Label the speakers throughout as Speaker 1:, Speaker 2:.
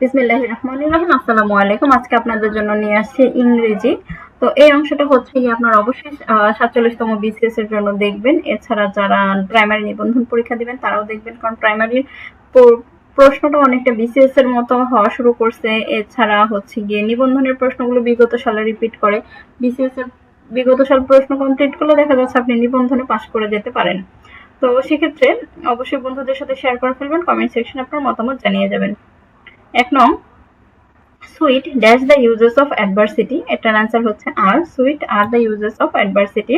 Speaker 1: বিসমিল্লাহ রহমান রহিম। আসসালামু আলাইকুম আজকে আপনাদের জন্য নিয়ে আসছি ইংরেজি। তো এই অংশটা হচ্ছে কি আপনারা অবশ্যই সাতচল্লিশতম বিসিএস এর জন্য দেখবেন। এছাড়া যারা প্রাইমারি নিবন্ধন পরীক্ষা দিবেন, তারাও দেখবেন। কারণ প্রাইমারির প্রশ্নটা অনেকটা বিসিএস এর মতো হওয়া শুরু করছে। এছাড়া হচ্ছে গিয়ে নিবন্ধনের প্রশ্নগুলো বিগত সালে রিপিট করে। বিসিএস এর বিগত সাল প্রশ্ন কমপ্লিট করলে দেখা যাচ্ছে আপনি নিবন্ধনে পাশ করে যেতে পারেন। তো সেক্ষেত্রে অবশ্যই বন্ধুদের সাথে শেয়ার করে ফেলবেন। কমেন্ট সেকশনে আপনার মতামত জানিয়ে যাবেন। এক নং sweet dash the uses of adversity এটার অ্যান্সার হচ্ছে আর সুইট আর দ্য ইউজেস অফ অ্যাডভার্সিটি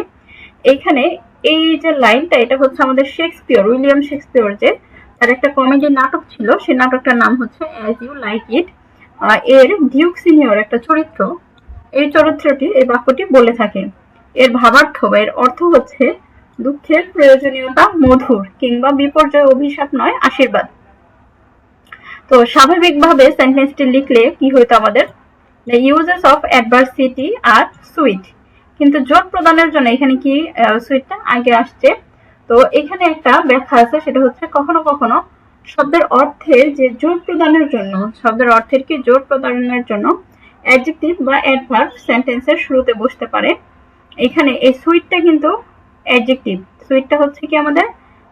Speaker 1: এইখানে এই যে লাইনটা, এটা হচ্ছে আমাদের শেক্সপিয়র উইলিয়াম শেক্সপিয়র যে তার একটা কমেডি নাটক ছিল, সেই নাটকটার নাম হচ্ছে অ্যাজ ইউ লাইক ইট এর ডিউক সিনিয়র একটা চরিত্র, এই চরিত্রটি, এই বাক্যটি বলে থাকে। এর ভাবার্থ বা এর অর্থ হচ্ছে দুঃখের প্রয়োজনীয়তা মধুর কিংবা বিপর্যয় অভিশাপ নয়, আশীর্বাদ। তো স্বাভাবিকভাবে সেন্টেন্সটি লিখলে কি হইতো আমাদের? দ্য ইউজেস অফ অ্যাডভার্সিটি আর সুইট কিন্তু জোট প্রদানের জন্য এখানে কি সুইটটা আগে আসছে। তো এখানে একটা ব্যাখ্যা আছে, সেটা হচ্ছে কখনো কখনো শব্দের অর্থের যে জোর প্রদানের জন্য, শব্দের অর্থের কি জোর প্রদানের জন্য অ্যাডজেক্টিভ বা অ্যাডভার্ব সেন্টেন্সের শুরুতে বসতে পারে। এখানে এই সুইটটা কিন্তু অ্যাডজেক্টিভ সুইটটা হচ্ছে কি আমাদের?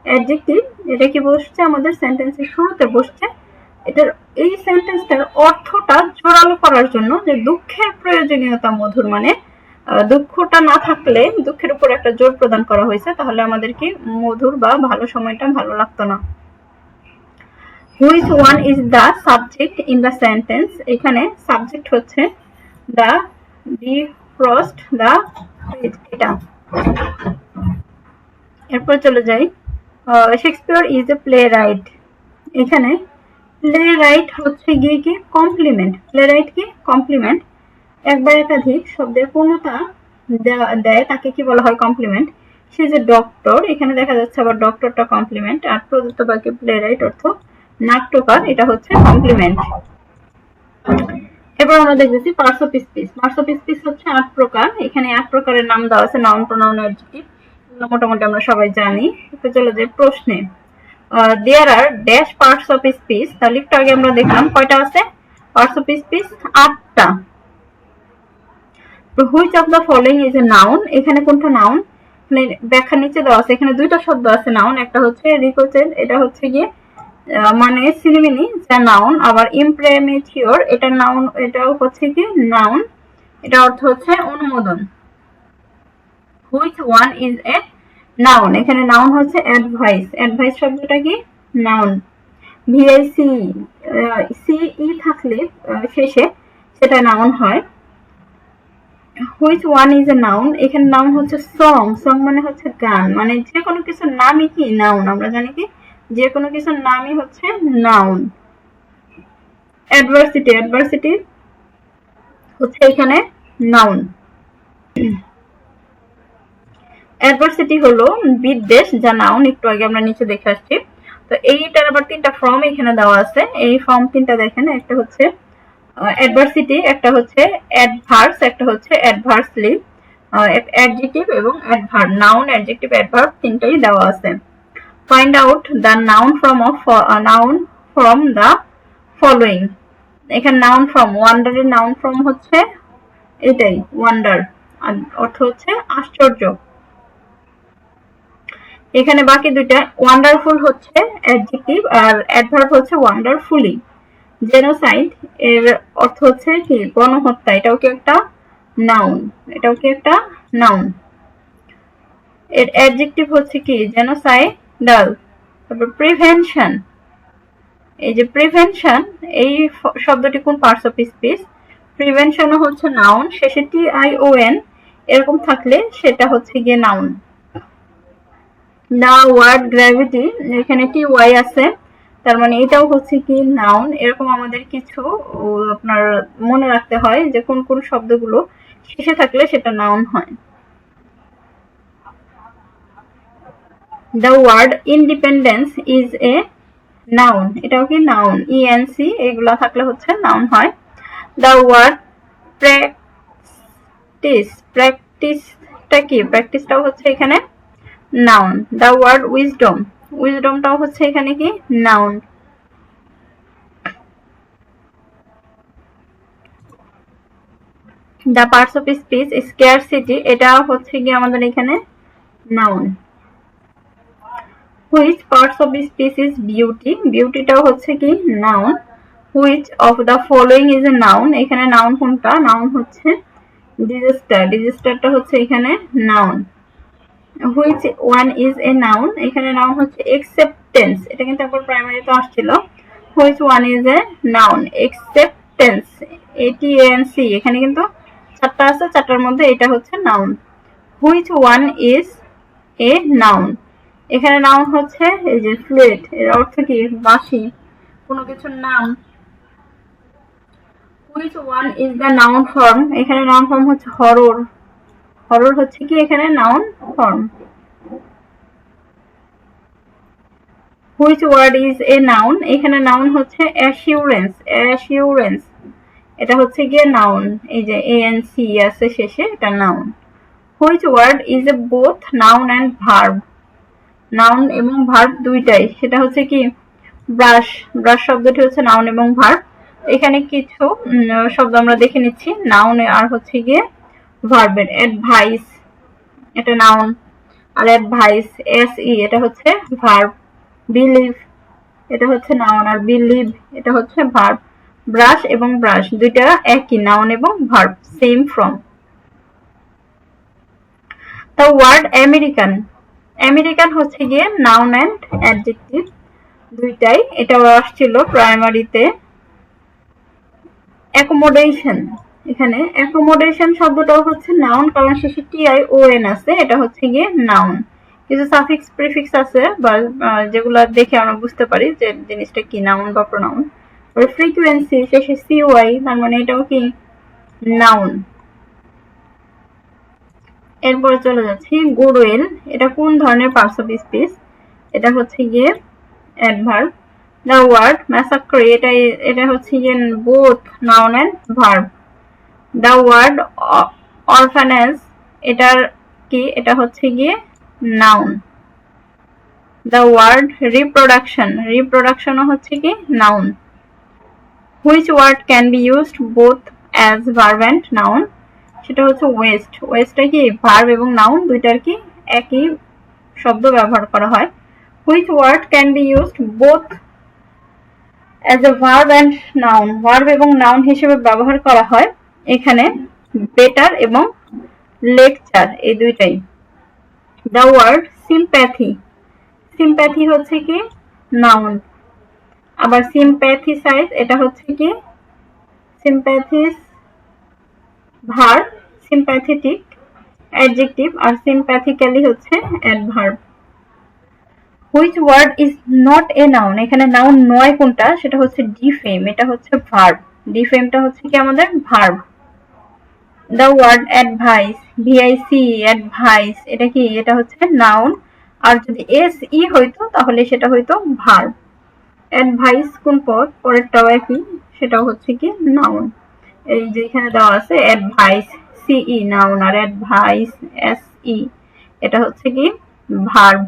Speaker 1: অ্যাডজেক্টিভ এটা কি বসছে? আমাদের সেন্টেন্সের শুরুতে বসছে এটার, এই সেন্টেন্সটার অর্থটা জোরালো করার জন্য যে দুঃখের প্রয়োজনীয়তা মধুর মানে দুঃখটা না থাকলে দুঃখের উপর একটা জোর প্রদান করা হয়েছে, তাহলে আমাদের কি মধুর বা ভালো সময়টা ভালো লাগতো না। Which one is the subject in the sentence এখানে সাবজেক্ট হচ্ছে দ্য ডি ফ্রস্ট দ্য এটা। এরপর চলে যাই। Shakespeare is a playwright এখানে প্লে রাইট হচ্ছে গিয়ে কি? কমপ্লিমেন্ট প্লে রাইট কি? কমপ্লিমেন্ট একবার একাধিক শব্দের পূর্ণতা দেয়, তাকে কি বলা হয় কমপ্লিমেন্ট সে যে ডক্টর এখানে দেখা যাচ্ছে আবার ডক্টরটা কমপ্লিমেন্ট আর প্রদত্ত বাক্যে প্লে রাইট অর্থ নাট্যকার, এটা হচ্ছে কমপ্লিমেন্ট এবার আমরা দেখতেছি parts of speech parts of speech হচ্ছে আট প্রকার, এখানে আট প্রকারের নাম দেওয়া আছে নাউন প্রোনাউন অ্যাডজেক্টিভ মোটামুটি আমরা সবাই জানি। তো চলে যাই প্রশ্নে। There are dash parts of speech তাহলে একটু আগে আমরা দেখলাম কয়টা আছে? পার্টস অফ স্পিচ আটটা। Which of the following is a noun এখানে কোনটা নাউন মানে ব্যাখ্যা নিচে দেওয়া আছে। এখানে দুইটা শব্দ আছে নাউন একটা হচ্ছে রিকোচেড এটা হচ্ছে গিয়ে মানে সিনেমিনি যা নাউন আবার ইমপ্রেমেচিওর এটা নাউন এটাও হচ্ছে কি? নাউন এটা অর্থ হচ্ছে অনুমোদন। Which one is a noun এখানে নাউন হচ্ছে অ্যাডভাইস অ্যাডভাইস শব্দটা কি? নাউন ভিআইসি সিই থাকলে শেষে সেটা নাউন হয়। Which one is a noun এখানে নাউন হচ্ছে সং সং মানে হচ্ছে গান। মানে যে কোনো কিছুর নামই কি নাউন আমরা জানি কি? যে কোনো কিছুর নামই হচ্ছে নাউন অ্যাডভার্সিটি অ্যাডভার্সিটি হচ্ছে এখানে নাউন অ্যাডভার্সিটি হলো বিদ্বেষ, যা নাউন একটু আগে আমরা নিচে দেখে আসছি। তো এইটার আবার তিনটা ফর্ম এখানে দেওয়া আছে। এই ফর্ম তিনটা দেখেন, একটা হচ্ছে অ্যাডভার্সিটি একটা হচ্ছে অ্যাডভার্স একটা হচ্ছে অ্যাডভার্সলি অ্যাডজেক্টিভ এবং অ্যাডভার্ব নাউন অ্যাডজেক্টিভ অ্যাডভার্ব তিনটাই দেওয়া আছে। Find out the noun from of noun from the following এখানে নাউন ফ্রম ওয়ান্ডারের নাউন ফ্রম হচ্ছে, এটাই ওয়ান্ডার অর্থ হচ্ছে আশ্চর্য। এখানে বাকি দুইটা ওয়ান্ডারফুল হচ্ছে অ্যাডজেক্টিভ আর অ্যাডভার্ব হচ্ছে ওয়ান্ডারফুলি জেনোসাইড এর অর্থ হচ্ছে কি? গণহত্যা, এটাও কি একটা নাউন এটাও কি একটা নাউন এর অ্যাডজেক্টিভ হচ্ছে কি? জেনোসাইডাল তারপর প্রিভেনশন এই যে প্রিভেনশন এই শব্দটি কোন পার্টস অফ স্পিচ প্রিভেনশনও হচ্ছে নাউন শেষে টি আই ও এন এরকম থাকলে সেটা হচ্ছে গিয়ে নাউন দা ওয়ার্ড গ্র্যাভিটি, এখানে টি ওয়াই আছে, তার মানে এটাও হচ্ছে কি নাউন এরকম আমাদের কিছু আপনার মনে রাখতে হয় যে কোন কোন শব্দগুলো শেষে থাকলে সেটা নাউন হয়। The word independence is a noun এটাও কি নাউন ইএনসি এগুলো থাকলে হচ্ছে নাউন হয়। দ্য ওয়ার্ড প্র্যাকটিস প্র্যাকটিসটা কি? প্র্যাকটিসটাও হচ্ছে এখানে নাউন দ্য ওয়ার্ড উইজডম উইজডমটাও হচ্ছে এখানে কি? Noun the parts of speech scarcity এটা হচ্ছে কি আমাদের এখানে noun which parts of speech is beauty বিউটিটাও হচ্ছে কি? Noun which of the following is a noun এখানে নাউন কোনটা? নাউন হচ্ছে ডিজেস্টার ডিজাস্টারটা হচ্ছে এখানে noun which one is a noun এখানে নাউন হচ্ছে একসেপ্টেন্স এটা কিন্তু একবার প্রাইমারিতে আসছিল। Which one is a noun acceptance এটি এন সি এখানে কিন্তু চারটা আছে, চারটার মধ্যে এটা হচ্ছে noun which one is a noun এখানে নাউন হচ্ছে এই যে ফ্লুইড এর অর্থ কি? বাসি কোনো কিছুর নাম। Which one is the noun form এখানে নাউন ফর্ম হচ্ছে হরর। হরর হচ্ছে কি এখানে? Noun form which word is a noun এখানে নাউন হচ্ছে অ্যাসিউরেন্স অ্যাসিউরেন্স এটা হচ্ছে গিয়ে নাউন এই যে এ এন সি আছে শেষে, এটা noun which word is a both noun and verb noun এবং ভার্ব দুইটাই। সেটা হচ্ছে কি ব্রাশ ব্রাশ শব্দটি হচ্ছে নাউন এবং ভার্ব এখানে কিছু শব্দ আমরা দেখে নিচ্ছি। নাউন আর হচ্ছে গিয়ে ভার্বের অ্যাডভাইস এটা নাউন আর অ্যাডভাইস এস ই এটা হচ্ছে ভার্ব বিলিভ এটা হচ্ছে নাউন আর বিলিভ এটা হচ্ছে ভার্ব ব্রাশ এবং ব্রাশ দুইটা একই নাউন এবং verb same from the word American American হচ্ছে গিয়ে নাউন অ্যান্ড অ্যাডজেক্টিভ দুইটাই, এটাও আসছিল প্রাইমারিতে অ্যাকোমোডেশন এখানে অ্যাকোমোডেশন শব্দটাও হচ্ছে নাউন কারণ শেষে টি আই ও এন আছে, এটা হচ্ছে গিয়ে নাউন কিছু সাফিক্স প্রিফিক্স আছে, বা যেগুলো দেখে আমরা বুঝতে পারি যে জিনিসটা কি নাউন বা প্রোনাউন ফ্রিকুয়েন্সি শেষে সি ওয়াই তার মানে এটাও কি? নাউন এরপরে চলে যাচ্ছি গুডউইল এটা কোন ধরনের পার্টস অফ স্পিচ এটা হচ্ছে গিয়ে অ্যাডভার্ব দ্য ওয়ার্ড ম্যাসাক্রি এটা এটা হচ্ছে গিয়ে both noun and verb the word orphanage এটার কি? এটা হচ্ছে গিয়ে নাউন দ্য ওয়ার্ড রিপ্রোডাকশন রিপ্রোডাকশনও হচ্ছে কি? Noun which word can be used both as verb and noun সেটা হচ্ছে ওয়েস্ট ওয়েস্টটা কি? ভার্ব এবং নাউন দুইটার কি? একই শব্দ ব্যবহার করা হয়। Which word can be used both as a verb and noun verb এবং নাউন হিসেবে ব্যবহার করা হয়। এখানে বেটার এবং লেকচার, এই দুইটাই। দ্য ওয়ার্ড সিম্প্যাথি সিম্প্যাথি হচ্ছে কি? নাউন আবার সিম্প্যাথিসাইজ এটা হচ্ছে কি? সিম্প্যাথিস ভার্ব সিম্প্যাথেটিক অ্যাডজেক্টিভ আর সিম্প্যাথিক্যালি হচ্ছে adverb which word is not a noun এখানে নাউন নয় কোনটা? সেটা হচ্ছে ডিফেম এটা হচ্ছে ভার্ব ডিফেমটা হচ্ছে কি আমাদের? Verb the word advice VIC advice এটা কি? এটা হচ্ছে নাউন আর যদি এস ই হইতো, তাহলে সেটা হইতো ভার্ব অ্যাডভাইস কোন পদ? পরেরটাও একই, সেটাও হচ্ছে কি নাউন এই যে এখানে দেওয়া আছে অ্যাডভাইস সিই নাউন আর অ্যাডভাইস এস ই এটা হচ্ছে কি ভার্ব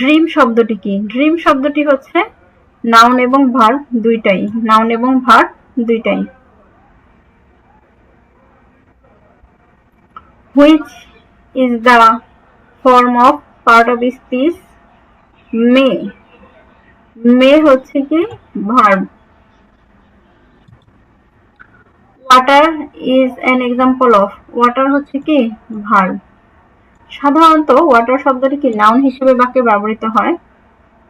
Speaker 1: ড্রিম শব্দটি কি? ড্রিম শব্দটি হচ্ছে নাউন এবং ভার্ব দুইটাই নাউন এবং ভার্ব দুইটাই। Which is the form of part of speech, may. May হচ্ছে কি? verb. Water is an example of, water হচ্ছে কি? verb. সাধারণত ওয়াটার শব্দটি কি? নাউন হিসেবে বাক্যে ব্যবহৃত হয়।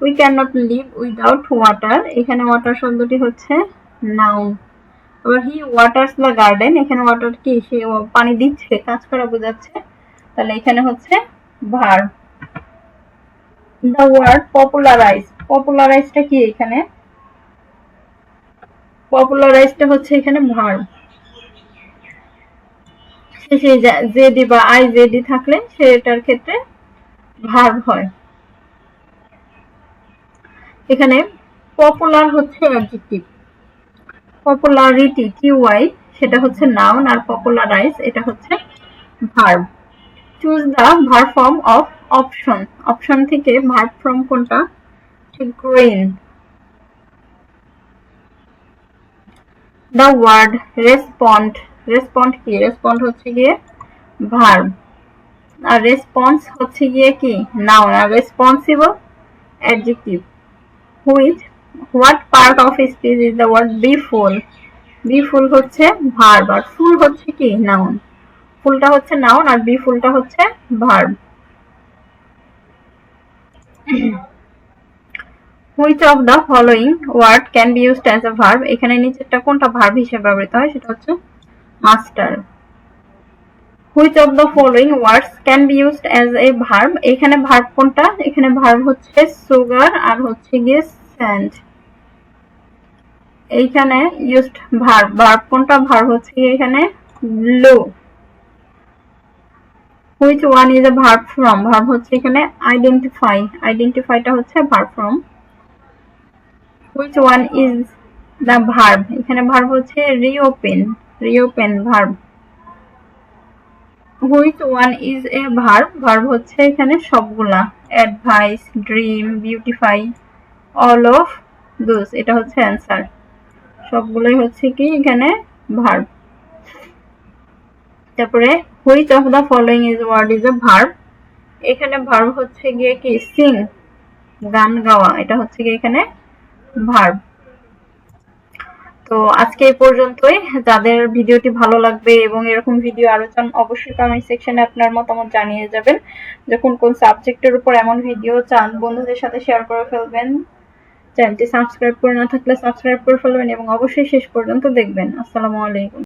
Speaker 1: We can not live without water এখানে ওয়াটার শব্দটি হচ্ছে নাউন আবার হি ওয়াটার্স দ্য গার্ডেন এখানে ওয়াটার কি? সে পানি দিচ্ছে, কাজ করা বোঝাচ্ছে। তাহলে এখানে হচ্ছে ভার। দ্য ওয়ার্ড পপুলারাইজ পপুলারাইজটা কি এখানে? পপুলারাইজটা হচ্ছে এখানে ভার। শেষে জেডি বা আই জেডি থাকলে সেটার ক্ষেত্রে ভার হয়। এখানে পপুলার হচ্ছে অ্যাডজেক্টিভ পপুলারিটি কিউআই সেটা হচ্ছে নাউন আর পপুলারাইজ এটা হচ্ছে verb choose the verb form of option option থেকে ভার্ব ফর্ম কোনটা? গ্রেন দ্য ওয়ার্ড রেসপন্ড রেসপন্ড কি? রেসপন্ড হচ্ছে গিয়ে ভার্ব আর রেসপন্স হচ্ছে গিয়ে কি? Noun R responsible adjective which what part of speech is the word be full be full হচ্ছে ভার্ব আর ফুল হচ্ছে কি? নাউন ফুলটা হচ্ছে নাউন আর বি ফুলটা হচ্ছে verb which of the following word can be used as a verb এখানে নিচেরটা কোনটা ভার্ব হিসেবে ব্যবহৃত হয়? সেটা হচ্ছে master which of the following words can be used as a verb এখানে ভার্ব কোনটা? এখানে ভার্ব হচ্ছে সুগার আর হচ্ছে গিয়ে স্যান্ড এইখানে ইউজড ভার্ব ভার্ব কোনটা? ভার্ব হচ্ছে এখানে blue which one is a verb from verb হচ্ছে এখানে আইডেন্টিফাই আইডেন্টিফাইটা হচ্ছে verb from which one is the verb এখানে ভার্ব হচ্ছে reopen reopen verb which one is a verb verb হচ্ছে এখানে সবগুলা। Advice dream beautify all of those এটা হচ্ছে অ্যান্সার সবগুলোই হচ্ছে কি এখানে ভার্ব তারপরে which of the following is word is a verb এখানে ভার্ব হচ্ছে গিয়ে কি? সিং গান গাওয়া, এটা হচ্ছে গিয়ে এখানে ভার্ব তো আজকে এই পর্যন্তই। যাদের ভিডিওটি ভালো লাগবে এবং এরকম ভিডিও আরও চান, অবশ্যই কমেন্ট সেকশনে আপনার মতামত জানিয়ে যাবেন। যে কোন কোন সাবজেক্টের উপর এমন ভিডিও চান, বন্ধুদের সাথে শেয়ার করে ফেলবেন। চ্যানেলটি সাবস্ক্রাইব করে না থাকলে সাবস্ক্রাইব করে ফেলবেন এবং অবশ্যই শেষ পর্যন্ত দেখবেন। আসসালামু আলাইকুম।